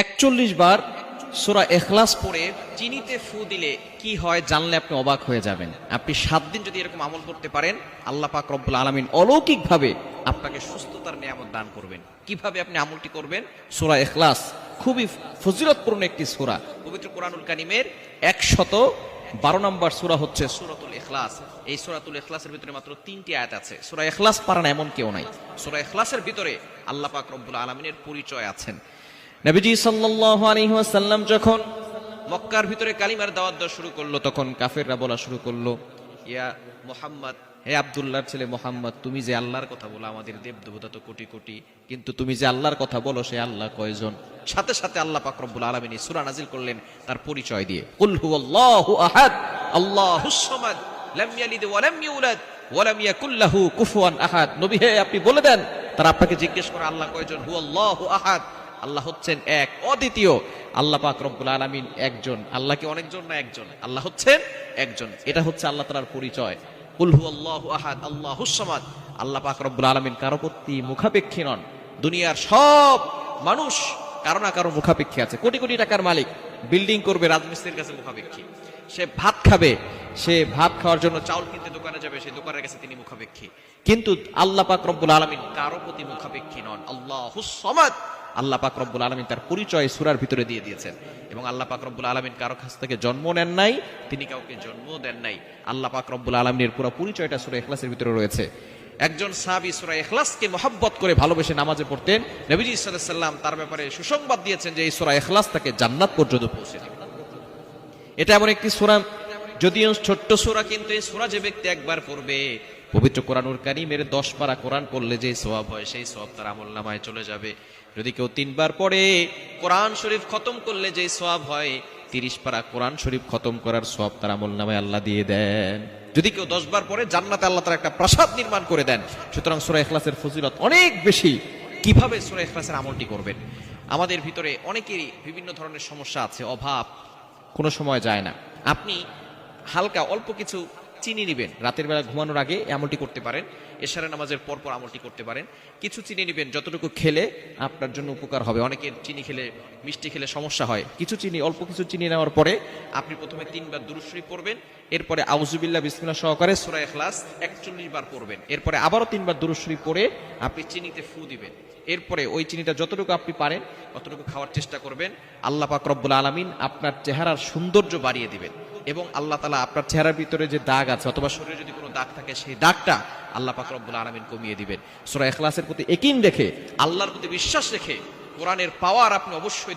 একচল্লিশ বার সুরা এখলাস পড়ে চিনিতে ফু দিলে কি হয় জানলে আপনি অবাক হয়ে যাবেন। আপনি সাত দিন যদি এরকম আমল করতে পারেন, আল্লাহ পাক রব্বুল আলমিন অলৌকিকভাবে আপনাকে সুস্থতার নিয়ামত দান করবেন। কীভাবে আপনি আমলটি করবেন? সোরা এখলাস খুবই ফজিলতপূর্ণ একটি সোরা। পবিত্র কোরআনুল কানিমের একশত বারো নম্বর সুরা হচ্ছে সুরাতুল এখলাস এই সুরাতুল এখলাসের ভিতরে মাত্র তিনটি আয়াত আছে। সুরা এখলাস পারান এমন কেউ নাই। সুরা এখলাসের ভিতরে আল্লাহ পাক রব্বুল আলমিনের পরিচয় আছেন। নবীজি সাল্লাল্লাহু আলাইহি ওয়াসাল্লাম যখন মক্কার ভিতরে কালিমার দাওয়াত দেওয়া শুরু করল, তখন কাফেররা বলা শুরু করল, ইয়া মোহাম্মদ, হে আব্দুল্লাহর ছেলে মোহাম্মদ, তুমি যে আল্লাহর কথা বলো, আমাদের দেব দেবতা তো কোটি কোটি, কিন্তু তুমি যে আল্লাহর কথা বলো, সে আল্লাহ কয়জন? সাথে সাথে আল্লাহ পাক রব্বুল আলামিন এই নাজিল করলেন তার পরিচয় দিয়ে, কুল হুয়াল্লাহু আহাদ, আল্লাহুস সামাদ, লাম ইয়ালিদ ওয়া লাম ইউলাদ কুফুয়ান আহাদ। নবী, হে, আপনি বলে দেন। তারা আপনাকে জিজ্ঞেস করে, আল্লাহ কয়জন? হুয়াল্লাহু আহাদ। আল্লাহ হচ্ছেন এক, অদ্বিতীয়। আল্লাহ পাক রব্বুল আলামিন একজন আল্লাহ কি অনেকজন না একজন? আল্লাহ হচ্ছেন একজন। এটা হচ্ছে আল্লাহ তাআলার পরিচয়। কুল হুয়াল্লাহু আহাদ আল্লাহুস সামাদ। আল্লাহ পাক রব্বুল আলামিন কারও প্রতি মুখাপেক্ষী নন। দুনিয়ার সব মানুষ কারও না কারও মুখাপেক্ষী আছে। কোটি কোটি টাকার মালিক, বিল্ডিং করবে, রাজমিস্ত্রির কাছে মুখাপেক্ষী। সে ভাত খাবে, সে ভাত খাওয়ার জন্য চাউল কিনতে দোকানে যাবে, সেই দোকানের কাছে তিনি মুখাপেক্ষী। কিন্তু আল্লাহ পাক রব্বুল আলামিন কারও প্রতি মুখাপেক্ষী নন। আল্লাহুস সামাদ। আল্লাহ পাক আলমিন তার পরিচয় সুরার ভিতরে দিয়ে দিয়েছেন। এবং আল্লাহ পাক আলমিন কারও কাছ থেকে জন্ম নেন নাই, তিনি কাউকে জন্ম দেন নাই। আল্লাহ পাক আলমিনের পুরো পরিচয়টা সুরা এখলাসের ভিতরে রয়েছে। একজন সাহাবি সুরা এখলাসকে মহাব্বত করে ভালোবেসে নামাজে পড়তেন। নবীজি সাল্লাম তার ব্যাপারে সুসংবাদ দিয়েছেন যে এই সুরা এখলাস তাকে জান্নাত পর্যন্ত পৌঁছে এটা এমন একটি সুরা, যদিও ছোট্ট সুরা, কিন্তু এই সুরা যে ব্যক্তি একবার পড়বে, পবিত্র কোরআনুর কারিমের দশ পারা কোরআন পড়লে যে সোয়াব হয়, সেই সোয়াব তার আমল নামায় চলে যাবে। যদি কেউ তিনবার পড়ে, কোরআন শরীফ খতম করলে যে সোয়াব হয়, তিরিশ পারা কোরআন শরীফ খতম করার সব তার আমল নামায় আল্লাহ দিয়ে দেন। যদি কেউ দশ বার পরে জান্নাতে আল্লাহ তার একটা প্রাসাদ নির্মাণ করে দেন। সুতরাং সুরা এখলাসের ফজিলত অনেক বেশি। কীভাবে সুরা এখলাসের আমলটি করবেন? আমাদের ভিতরে অনেকেরই বিভিন্ন ধরনের সমস্যা আছে, অভাব। কোনো সময় যায় না। আপনি হালকা অল্প কিছু চিনি নেবেন। রাতের বেলা ঘুমানোর আগে আমলটি করতে পারেন। এশারা নামাজের পর পর আমলটি করতে পারেন। কিছু চিনি নেবেন, যতটুকু খেলে আপনার জন্য উপকার হবে। অনেকের চিনি খেলে, মিষ্টি খেলে সমস্যা হয়। কিছু চিনি, অল্প কিছু চিনি নেওয়ার পরে আপনি প্রথমে তিনবার দুরুশ্রী পড়বেন। এরপরে আউজুবিল্লাহ বিসমিল্লাহ সহকারে সুরা এখলাস একচল্লিশ বার পড়বেন। এরপরে আবারও তিনবার দুরুশ্রী পড়ে আপনি চিনিতে ফু দিবেন। এরপরে ওই চিনিটা যতটুকু আপনি পারেন ততটুকু খাওয়ার চেষ্টা করবেন। আল্লাহ পাক রব্বুল আলমিন আপনার চেহারার সৌন্দর্য বাড়িয়ে দিবেন। এবং আল্লাহ তালা আপনার চেহারার ভিতরে যে দাগ আছে অথবা শরীরে যদি কোনো দাগ থাকে, সেই দাগটা আল্লাহ পাক রব্বুল আলমিন কমিয়ে দিবেন। সুরা এখলাসের প্রতি একিন রেখে, আল্লাহর প্রতি বিশ্বাস রেখে, কোরআনের পাওয়ার আপনি অবশ্যই